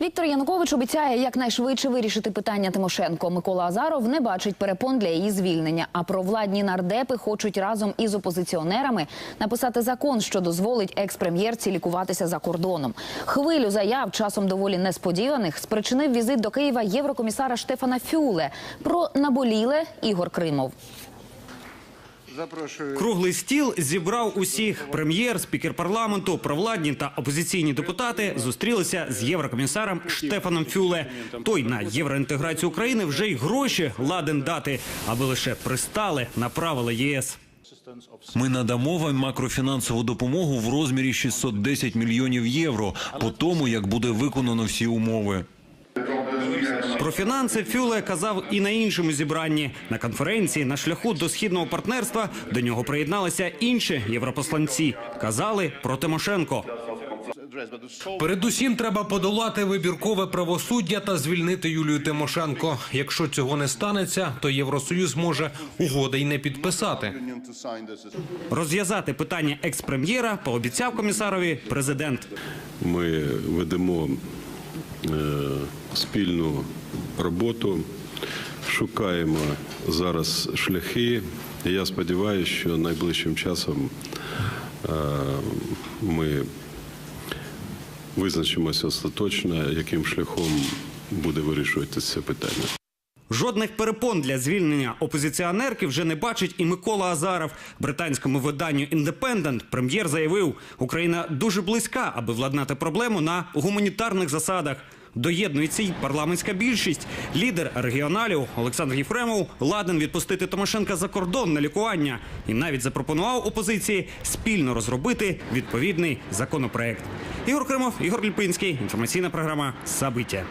Віктор Янукович обіцяє якнайшвидше вирішити питання Тимошенко. Микола Азаров не бачить перепон для її звільнення. А провладні нардепи хочуть разом із опозиціонерами написати закон, що дозволить екс-прем'єрці лікуватися за кордоном. Хвилю заяв, часом доволі несподіваних, спричинив візит до Києва єврокомісара Штефана Фюле. Про наболіле Ігор Кримов. Запрошую. Круглий стіл зібрав усіх. Прем'єр, спікер парламенту, провладні та опозиційні депутати зустрілися з єврокомісаром Штефаном Фюле. Той на євроінтеграцію України вже й гроші ладен дати, аби лише пристали на правила ЄС. Ми надамо вам макрофінансову допомогу в розмірі 610 мільйонів євро по тому, як буде виконано всі умови. Про фінанси Фюле казав і на іншому зібранні. На конференції на шляху до східного партнерства до нього приєдналися інші європосланці. Казали про Тимошенко. Передусім треба подолати вибіркове правосуддя та звільнити Юлію Тимошенко. Якщо цього не станеться, то Євросоюз може угоди й не підписати. Розв'язати питання екс-прем'єра пообіцяв комісарові президент. Ми ведемо спільну роботу, шукаємо зараз шляхи. І Я сподіваюся, що найближчим часом е, ми визначимося остаточно, яким шляхом буде вирішуватися це питання. Жодних перепон для звільнення опозиціонерки вже не бачить і Микола Азаров. Британському виданню «Індепендент» прем'єр заявив, Україна дуже близька, аби владнати проблему на гуманітарних засадах. Доєднується й парламентська більшість. Лідер регіоналів Олександр Єфремов ладен відпустити Тимошенка за кордон на лікування і навіть запропонував опозиції спільно розробити відповідний законопроект. Ігор Кримов, Ігор Ліпинський. Інформаційна програма Сабиття.